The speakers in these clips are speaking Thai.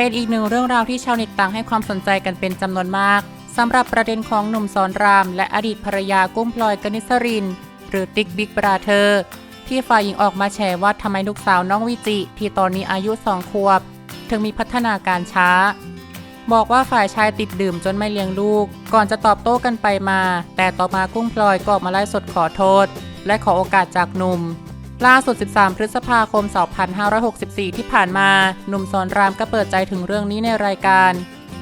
เป็นอีกหนึ่งเรื่องราวที่ชาวเน็ตต่างให้ความสนใจกันเป็นจำนวนมากสำหรับประเด็นของหนุ่มสอนราม และอดีตภรรยากุ้งพลอยกนิสริน หรือติ๊กบิ๊กบราเธอร์ที่ฝ่ายหญิงออกมาแฉว่าทำไมลูกสาวน้องวิจิ ที่ตอนนี้อายุสองขวบ ถึงมีพัฒนาการช้า บอกว่าฝ่ายชายติดดื่มจนไม่เลี้ยงลูก ก่อนจะตอบโต้กันไปมา แต่ต่อมากุ้งพลอยก็ออกมาไล่สดขอโทษ และขอโอกาสจากหนุ่ม ล่าสุด 13 พฤษภาคม 2564 ที่ผ่านมา หนุ่มสอนรามก็เปิดใจถึงเรื่องนี้ในรายการ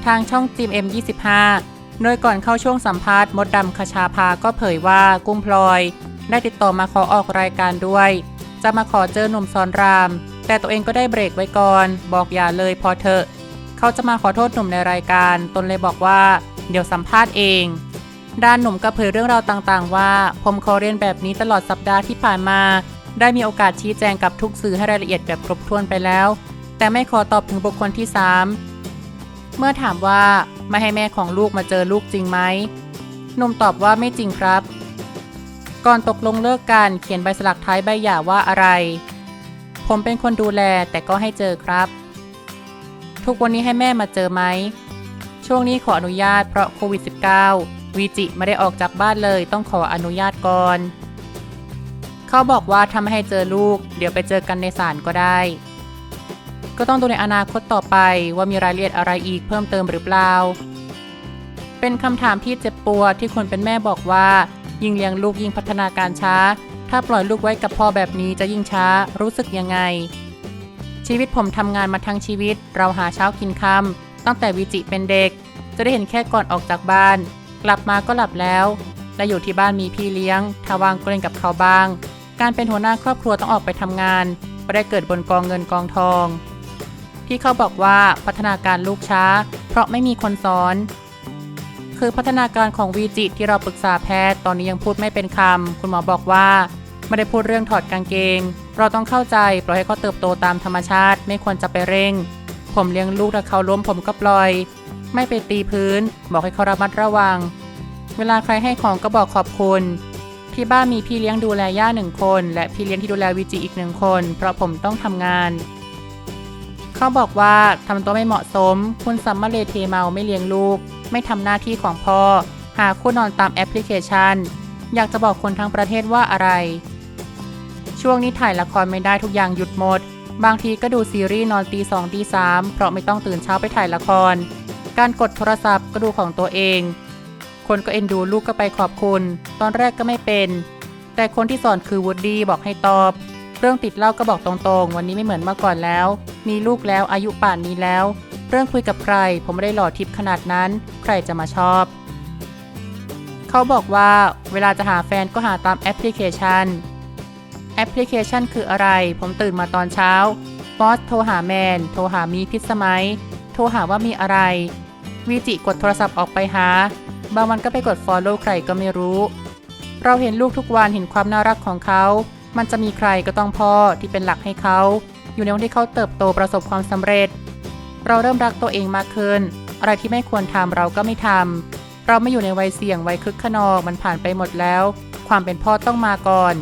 ทางช่องจีม M25 โดยก่อนเข้าช่วงสัมภาษณ์มดดำคชาภาก็เผยว่ากุ้งพลอย ได้ติดต่อมาขอออกรายการด้วย จะมาขอเจอหนุ่มสอนราม แต่ตัวเองก็ได้เบรกไว้ก่อน บอกอย่าเลยพอเถอะ เขาจะมาขอโทษหนุ่มในรายการ ตนเลยบอกว่า เดี๋ยวสัมภาษณ์เองด้านหนุ่มก็เผยเรื่องราวต่างๆ ว่า ผมขอเรียนแบบนี้ตลอดสัปดาห์ที่ผ่านมา ได้มีโอกาสชี้แจงกับทุกสื่อให้รายละเอียดแบบครบถ้วนไปแล้ว แต่ไม่ขอตอบถึงบุคคลที่ 3 เมื่อถามว่าไม่ให้แม่ของลูกมาเจอลูกจริงไหมหนุ่มตอบว่าไม่จริงครับ ก่อนตกลงเลิกกันเขียนใบสลักท้ายใบหย่าว่าอะไร ผมเป็นคนดูแลแต่ก็ให้เจอครับ ทุกวันนี้ให้แม่มาเจอไหม ช่วงนี้ขออนุญาตเพราะโควิด -19 วีจิไม่ได้ออกจากบ้านเลยต้องขออนุญาตก่อน เขาบอกว่าทำให้เจอลูก เดี๋ยวไปเจอกันในศาลก็ได้ ก็ต้องดูในอนาคตต่อไปว่ามีรายละเอียดอะไรอีกเพิ่มเติมหรือเปล่า เป็นคำถามที่เจ็บปวดที่คนเป็นแม่บอกว่า ยิ่งเลี้ยงลูกยิ่งพัฒนาการช้า ถ้าปล่อยลูกไว้กับพ่อแบบนี้จะยิ่งช้า รู้สึกยังไง ชีวิตผมทำงานมาทั้งชีวิต เราหาเช้ากินค่ำตั้งแต่วิจิเป็นเด็ก จะได้เห็นแค่ก่อนออกจากบ้าน กลับมาก็หลับแล้วและอยู่ที่บ้านมีพี่เลี้ยง ถ้าว่างก็เล่นกับเขาบ้าง การเป็นหัวหน้าครอบครัวต้องออกไปทำงานไม่ได้เกิดบนกองเงินกองทอง ที่เขาบอกว่าพัฒนาการลูกช้า เพราะไม่มีคนสอน คือพัฒนาการของวีจิที่เราปรึกษาแพทย์ตอนนี้ยังพูดไม่เป็นคำคุณหมอบอกว่าไม่ได้พูดเรื่องถอดกางเกง เราต้องเข้าใจปล่อยให้เขาเติบโตตามธรรมชาติ ไม่ควรจะไปเร่ง ผมเลี้ยงลูกถ้าเขาล้มผมก็ปล่อย ไม่ไปตีพื้น บอกให้เขาระมัดระวัง เวลาใครให้ของก็บอกขอบคุณ ที่บ้านมีพี่เลี้ยงดูแลย่าหนึ่งคน และพี่เลี้ยงที่ดูแลวีจิอีกหนึ่งคน เพราะผมต้องทำงาน เขาบอกว่าทำตัวไม่เหมาะสม คุณซัมมาเลเทเมาไม่เลี้ยงลูก ไม่ทำหน้าที่ของพ่อ หาคู่นอนตามแอปพลิเคชัน อยากจะบอกคนทั้งประเทศว่าอะไร ช่วงนี้ถ่ายละครไม่ได้ทุกอย่างหยุดหมด บางทีก็ดูซีรีส์นอนตีสองตีสามเพราะไม่ต้องตื่นเช้าไปถ่ายละคร การกดโทรศัพท์ก็ดูของตัวเอง คนก็เอ็นดูลูกก็ไปขอบคุณ ตอนแรกก็ไม่เป็น แต่คนที่สอนคือวูดดี้บอกให้ตอบ เรื่องติดเหล้าก็บอกตรงๆ วันนี้ไม่เหมือนเมื่อก่อนแล้ว มีลูกแล้วอายุป่านนี้แล้ว เรื่องคุยกับใคร ผมไม่ได้หล่อทิพย์ขนาดนั้น ใครจะมาชอบ เขาบอกว่าเวลาจะหาแฟนก็หาตามแอปพลิเคชัน แอปพลิเคชันคืออะไร ผมตื่นมาตอนเช้าบอสโทรหาแมน โทรหามีพิษสมัย โทรหาว่ามีอะไรวีจิกดโทรศัพท์ออกไปหา บางวันก็ไปกด Follow ใครก็ไม่รู้ เราเห็นลูกทุกวันเห็นความน่ารักของเขา มันจะมีใครก็ต้องพ่อที่เป็นหลักให้เขา อยู่ในวันที่เขาเติบโตประสบความสำเร็จ เราเริ่มรักตัวเองมากขึ้น อะไรที่ไม่ควรทำเราก็ไม่ทำเราไม่อยู่ในวัยเสี่ยงวัยคึกขนองมันผ่านไปหมดแล้ว ความเป็นพ่อต้องมาก่อน